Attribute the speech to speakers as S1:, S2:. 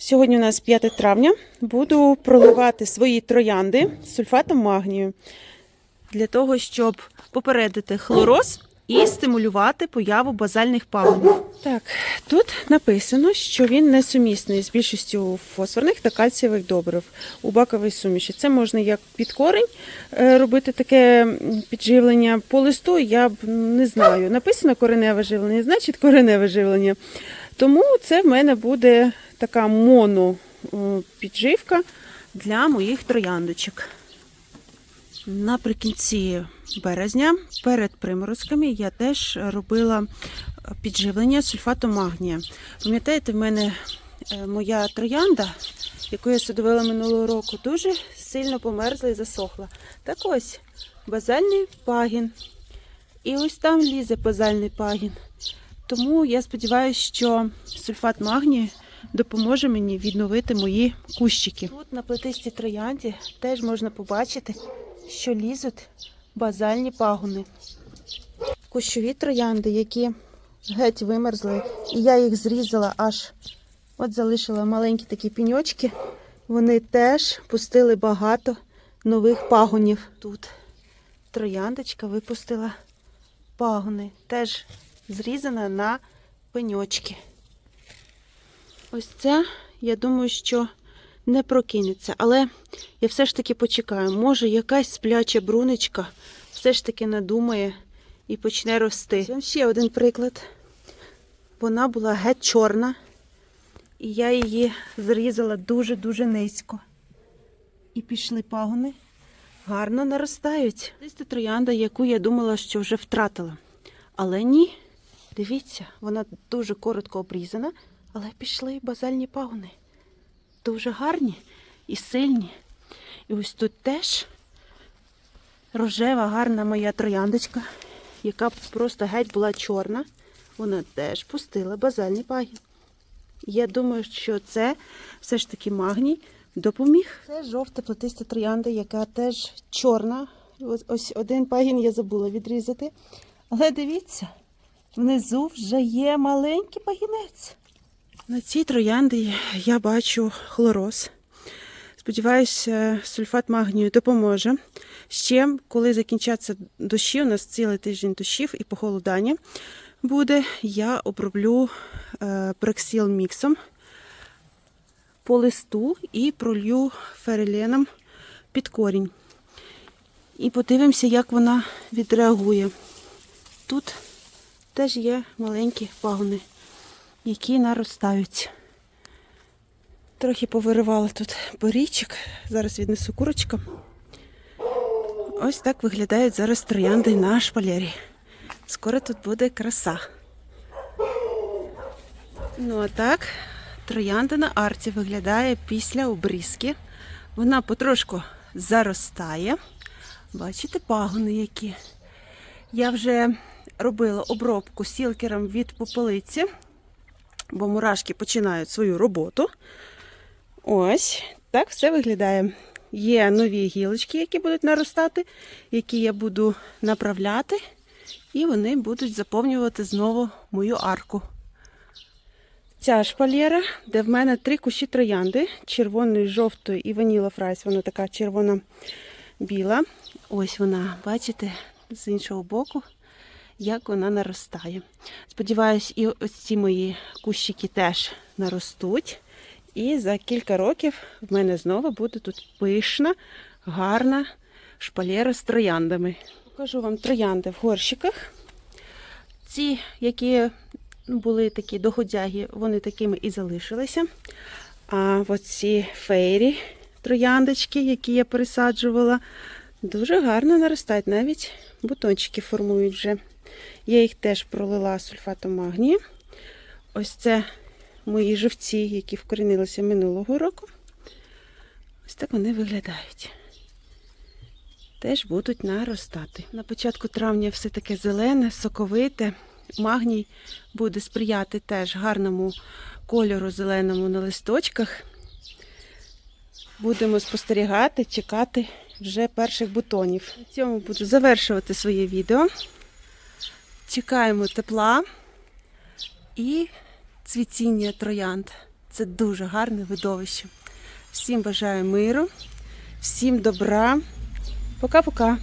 S1: Сьогодні у нас 5 травня. Буду проливати свої троянди з сульфатом магнію для того, щоб попередити хлороз і стимулювати появу базальних пагонів. Так, тут написано, що він несумісний з більшістю фосфорних та кальцієвих добрив у баковій суміші. Це можна як під корінь е, робити таке підживлення. По листу я б не знаю. Написано кореневе живлення, значить кореневе живлення. Тому це в мене буде така моно е, для моїх трояндочок. Наприкінці березня, перед приморозками, я теж робила підживлення сульфатом магнія. Пам'ятаєте, в мене е, моя троянда, яку я садовила минулого року, дуже сильно померзла і засохла. Так ось базальний пагін. І ось там лізе базальний пагін. Тому я сподіваюся, що сульфат магнію допоможе мені відновити мої кущики. Тут на плетистій троянді теж можна побачити, що лізуть базальні пагони. Кущові троянди, які геть вимерзли, і я їх зрізала аж от залишила маленькі такі піньочки. Вони теж пустили багато нових пагонів. Тут трояндочка випустила пагони, теж зрізана на пеньочки. Ось це, я думаю, що не прокинеться. Але я все ж таки почекаю. Може, якась спляча брунечка все ж таки надумає і почне рости. Ось ще один приклад. Вона була геть чорна, і я її зрізала дуже-дуже низько. І пішли пагони. Гарно наростають. Та троянда, яку я думала, що вже втратила. Але ні. Дивіться, вона дуже коротко обрізана, але пішли базальні пагони. Дуже гарні і сильні. І ось тут теж рожева, гарна моя трояндочка, яка просто геть була чорна. Вона теж пустила базальні пагін. Я думаю, що це все ж таки магній допоміг. Це жовта плетиста троянда, яка теж чорна. Ось, ось один пагін я забула відрізати. Але дивіться, внизу вже є маленький пагінець. На цій троянді я бачу хлороз. Сподіваюся, сульфат магнію допоможе. Ще, коли закінчаться дощі, у нас цілий тиждень дощів і похолодання буде, я оброблю е, прексіл міксом по листу і пролью фереленом під корінь. І подивимося, як вона відреагує. Тут теж є маленькі пагони, які наростають. Трохи повиривала тут борічок. Зараз віднесу курочкам. Ось так виглядають зараз троянди на шпалері. Скоро тут буде краса. Ну а так, троянда на арці виглядає після обрізки. Вона потрошку заростає. Бачите, пагони які. Я вже робила обробку сілкером від попелиці, бо мурашки починають свою роботу. Ось так все виглядає. Є нові гілочки, які будуть наростати, які я буду направляти, і вони будуть заповнювати знову мою арку. Ця шпалєра, де в мене три кущі троянди, червоної, жовтої і ваніла фрайс, вона така червона-біла. Ось вона, бачите, з іншого боку, як вона наростає. Сподіваюсь, і ось ці мої кущики теж наростуть. І за кілька років в мене знову буде тут пишна, гарна шпалєра з трояндами. Покажу вам троянди в горщиках. Ці, які були такі догодяги, вони такими і залишилися. А оці фейрі трояндочки, які я пересаджувала, дуже гарно наростають. Навіть бутончики формують вже. Я їх теж пролила сульфатом магнію. Ось це мої живці, які вкорінилися минулого року. Ось так вони виглядають. Теж будуть наростати. На початку травня все таке зелене, соковите. Магній буде сприяти теж гарному кольору зеленому на листочках. Будемо спостерігати, чекати вже перших бутонів. На цьому буду завершувати своє відео. Чекаємо тепла і цвітіння троянд. Це дуже гарне видовище. Всім бажаю миру, всім добра. Пока-пока.